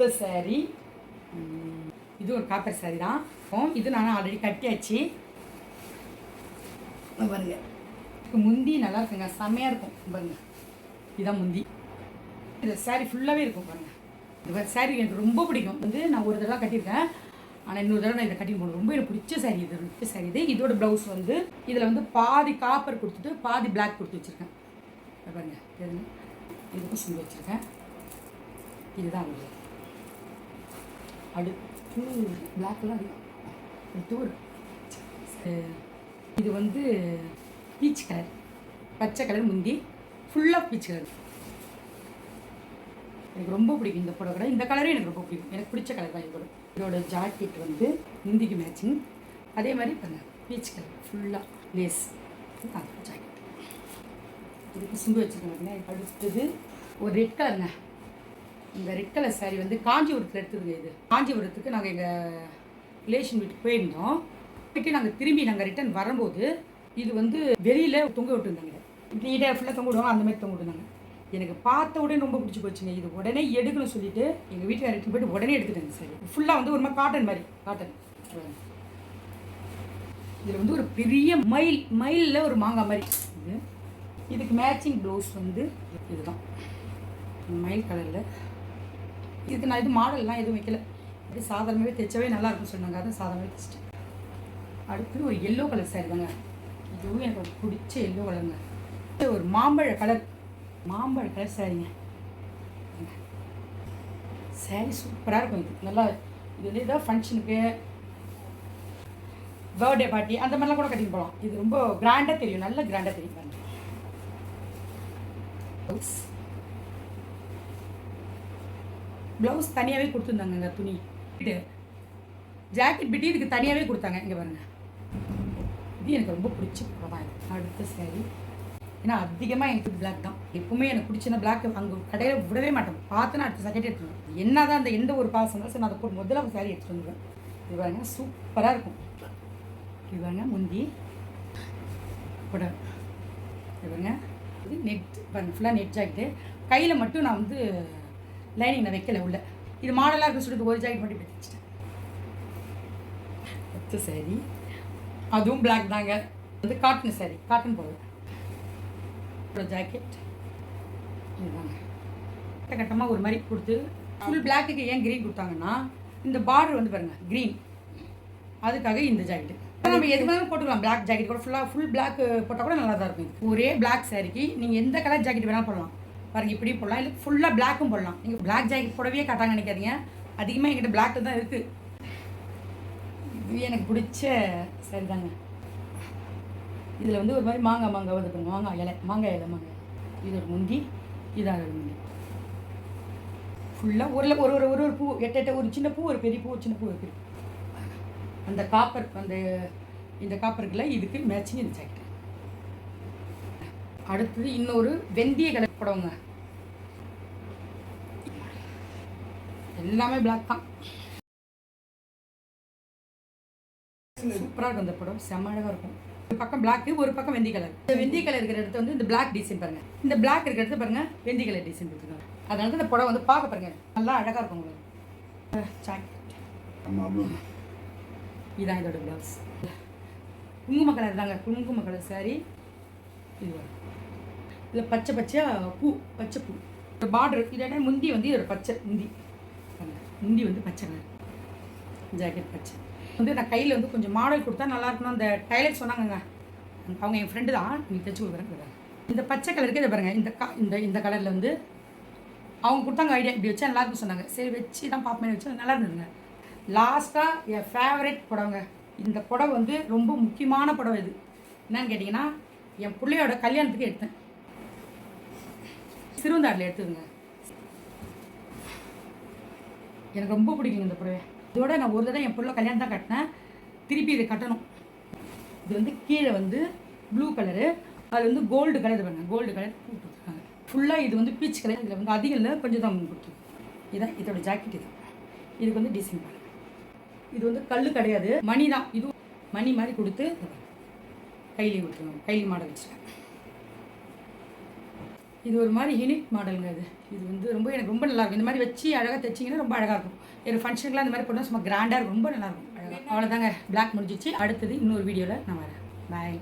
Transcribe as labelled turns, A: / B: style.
A: அடுத்த saree. இது ஒரு காப்பர் saree தான். இது நான் ஆல்ரெடி கட்டியாச்சு. பாருங்க. இதுக்கு முந்தி நல்லா இருக்குங்க. செம்மையாக இருக்கும். பாருங்க. இதான் முந்தி. இந்த saree ஃபுல்லாகவே இருக்கும் பாருங்க. இந்த saree எனக்கு ரொம்ப பிடிக்கும். வந்து நான் ஒரு தடவை கட்டியிருக்கேன். ஆனால் இன்னொரு தடவை நான் இதை கட்டி போகணும் ரொம்ப எனக்கு பிடிச்ச saree இது. பிடிச்ச saree இது. இதோட ப்ளவுஸ் வந்து இதில் வந்து பாதி காப்பர் கொடுத்துட்டு பாதி பிளாக் கொடுத்து வச்சுருக்கேன். பாருங்க. இதுக்கும் சொல்லி வச்சுருக்கேன். இதுதான் அடு ஃபுல் பிளாக்லாம் அடிக்கும் அடுத்து ஒரு இது வந்து பீச் கலர் பச்சை கலர் முந்தி ஃபுல்லாக பீச் கலர் எனக்கு ரொம்ப பிடிக்கும் இந்த புடவை இந்த கலரே எனக்கு ரொம்ப பிடிக்கும். எனக்கு பிடிச்ச கலர் தான் இதோட. இதோட ஜாக்கெட் வந்து முந்திக்கு மேட்சிங் அதே மாதிரி பண்ண பீச் கலர் ஃபுல்லாக லேஸ் ஜாக்கெட் இதுக்கு சிம்பு வச்சுருக்காங்க அடுத்தது ஒரு ரெட் கலருங்க இந்த ரெட் கலர் saree வந்து காஞ்சிபுரத்தில் எடுத்ததுங்க இது. காஞ்சிபுரத்துக்கு நாங்கள் எங்கள் ரிலேஷன் வீட்டுக்கு போயிருந்தோம். போயிட்டு நாங்கள் திரும்பி நாங்கள் ரிட்டர்ன் வரும்போது இது வந்து வெளியில் தொங்க விட்டுருந்தாங்க. நீட்டாக ஃபுல்லாக தொங்க விடுவாங்க அந்த மாதிரி தொங்க விட்டுருந்தாங்க. எனக்கு பார்த்த உடனே ரொம்ப பிடிச்சி போச்சுங்க. இது உடனே எடுக்கணும்னு சொல்லிட்டு எங்கள் வீட்டுக்கு ரிட்டன் போயிட்டு உடனே எடுத்துட்டாங்க சரி ஃபுல்லாக வந்து ஒரு மாதிரி காட்டன் மாதிரி காட்டன் இதில் வந்து ஒரு பெரிய மயில் மயிலில் ஒரு மாங்காய் மாதிரி. இது. இதுக்கு மேட்சிங் ப்ளவுஸ் வந்து இதுதான். மயில் கலரில் இதுக்கு நான் இது மாடல்லாம் எதுவும் வைக்கல. இது சாதாரணமாகவே தைச்சவே நல்லாயிருக்கும்னு சொன்னாங்க. அதை சாதாரணமாக தைச்சிட்டேன். அடுத்து ஒரு எல்லோ கலர் saree தாங்க. இதுவும் எனக்கு ஒரு பிடிச்ச எல்லோ கலருங்க ஒரு மாம்பழ கலர் மாம்பழ கலர் சாரிங்க சாரி சூப்பராக இருக்கும் இது. நல்லா இது வந்து ஏதாவது ஃபங்க்ஷனுக்கு பர்த்டே பார்ட்டி அந்த மாதிரிலாம் கூட கட்டிங் போகலாம். இது ரொம்ப கிராண்டாக தெரியும். நல்ல கிராண்டாக தெரியும் பாருங்க. ப்ளவுஸ் தனியாகவே கொடுத்துருந்தாங்க துணி. இது ஜாக்கெட் பிட்டி இதுக்கு தனியாகவே கொடுத்தாங்க. இங்கே பாருங்கள் இது எனக்கு ரொம்ப பிடிச்ச புடவை இது அடுத்த சாரி ஏன்னா அதிகமாக எனக்கு பிளாக் தான். எப்பவுமே எனக்கு பிடிச்ச பிளாக் அங்கே கடையில் விடவே மாட்டேன். பார்த்து நான் அடுத்த செகண்ட் எடுத்துருவேன் என்ன தான் அந்த எந்த ஒரு பாசம் சரி நான் அதை போட்டு முதல்ல ஒரு saree எடுத்துகிட்டு வந்துடுவேன் இது பாருங்க சூப்பராக இருக்கும். இது பாருங்க முந்தி. புடவை இது பாருங்க இது நெட் பாருங்க ஃபுல்லாக நெட் ஜாக்கெட்டு கையில் மட்டும் நான் வந்து லைனிங் நான் வைக்கல உள்ள. இது மாடலாக இருக்கு சொல்லிட்டு ஒரு ஜாக்கெட் மட்டும் இப்படி தைச்சிட்டேன். அடுத்த saree. அதுவும் பிளாக் தாங்க. வந்து காட்டன் saree காட்டன் ஒரு ஜாக்கெட் இதுதாங்க. கட்ட கட்டமாக ஒரு மாதிரி கொடுத்து ஃபுல் பிளாக்குக்கு ஏன் க்ரீன் கொடுத்தாங்கன்னா இந்த பார்டர் வந்து பாருங்க க்ரீன் அதுக்காக இந்த ஜாக்கெட்டு நம்ம எது வேணாலும் போட்டுக்கலாம் பிளாக் ஜாக்கெட் கூட. ஃபுல்லாக ஃபுல் பிளாக் போட்டால் கூட நல்லா தான் இருக்கும். ஒரே பிளாக் சாரிக்கு நீங்கள் எந்த கலர் ஜாக்கெட் வேணாலும் போடலாம். பாருங்க இப்படி போடலாம். இல்லை ஃபுல்லாக பிளாக்கும் போடலாம். நீங்கள் பிளாக் ஜாக்கெட் போடவே கட்டாங்க நினைக்காதீங்க. அதிகமாக என்கிட்ட பிளாக் தான் இருக்குது இது எனக்கு பிடிச்ச சரி தாங்க. இதில் வந்து ஒரு மாதிரி மாங்காய் மாங்காய் வந்து மாங்காய் இலை மாங்காய் இலை மாங்காய் இது ஒரு முந்தி இதான் ஒரு முந்தி. ஃபுல்லாக ஒரு ஒரு ஒரு ஒரு ஒரு பூ எட்ட எட்ட ஒரு சின்ன பூ ஒரு பெரிய பூ ஒரு சின்ன பூ இருக்குது அந்த காப்பர் அந்த இந்த காப்பருக்குள்ள இதுக்கு மேட்சிங் இந்த ஜாக்கெட் அடுத்தது இன்னொரு வெந்தய கலர் புடவங்க எல்லாமே பிளாக் தான். சூப்பராக இருக்கும் இந்த படம். செம்ம அழகாக இருக்கும். ஒரு பக்கம் பிளாக்கு ஒரு பக்கம் வெந்தி கலர். இந்த வெந்தி கலர் இருக்கிற இடத்துல வந்து இந்த பிளாக் டிசைன் பாருங்க. இந்த பிளாக் இருக்கிற இடத்துல பாருங்க வெந்தி கலர் டிசைன் கொடுத்துருக்காங்க. அதனால தான் இந்த படம் வந்து பார்க்க பாருங்க. நல்லா அழகாக இருக்கும் உங்களுக்கு. இதான் இதோட பிளவுஸ் குங்கும கலர் தாங்க. குங்கும கலர் சாரி இது இதில் பச்சை பச்சையாக பூ பச்சை பூ. இந்த பார்டர் இதோட முந்தி வந்து ஒரு பச்சை முந்தி. முந்தி வந்து பச்சை கலர் ஜாக்கெட் பச்சை. வந்து நான் கையில் வந்து கொஞ்சம் மாடல் கொடுத்தா நல்லா இருக்கணும் அந்த டைலர் சொன்னாங்கங்க. அவங்க என் ஃப்ரெண்டு தான். நீ தைச்சி கொடுக்குறேன் இந்த பச்சை கலருக்கு இதை பாருங்கள் இந்த கா இந்த இந்த கலரில் வந்து அவங்க கொடுத்தாங்க ஐடியா இப்படி வச்சா நல்லாயிருக்கும் சொன்னாங்க. சரி வச்சு தான் பார்ப்பேன் வச்சு நல்லா இருந்ததுங்க. லாஸ்ட்டாக என் ஃபேவரட் புடவைங்க. இந்த புடவை வந்து ரொம்ப முக்கியமான புடவை இது. என்னன்னு கேட்டிங்கன்னா என் பிள்ளையோட கல்யாணத்துக்கு எடுத்தேன். சிறுவந்தாடில் எடுத்துதுங்க. எனக்கு ரொம்ப பிடிக்குங்க இந்த புடவை. இதோட நான் ஒரு தடவை என் பிள்ளை கல்யாணம் தான் கட்டினேன். திருப்பி இதை கட்டணும். இது வந்து கீழே வந்து ப்ளூ கலரு அது வந்து கோல்டு கலர் பாருங்க கோல்டு கலர் கொடுத்துருக்காங்க ஃபுல்லாக இது வந்து பீச் கலர் இதில் வந்து அதிகம் இல்லை கொஞ்சம் தான் கொடுத்துருக்கு இதான் இதோட ஜாக்கெட் இது. இதுக்கு வந்து டிசைன் பாருங்க. இது வந்து கல் கிடையாது மணி தான். இது மணி மாதிரி கொடுத்து கைலி கொடுத்துருவாங்க கைலி மாடல் வச்சுருக்கேன் இது ஒரு மாதிரி யூனிக் மாடலுங்க இது. இது வந்து ரொம்ப எனக்கு ரொம்ப நல்லாயிருக்கும் இந்த மாதிரி வச்சு அழகாக தைச்சிங்கன்னா ரொம்ப அழகாக இருக்கும். ஒரு ஃபங்க்ஷனுக்குலாம் இந்த மாதிரி போட்டால் சும்மா கிராண்டாக இருக்கும். ரொம்ப நல்லா இருக்கும். அழகாக அவ்வளோதாங்க பிளாக் முடிஞ்சிச்சு. அடுத்தது இன்னொரு வீடியோவில் நான் வரேன். பாய்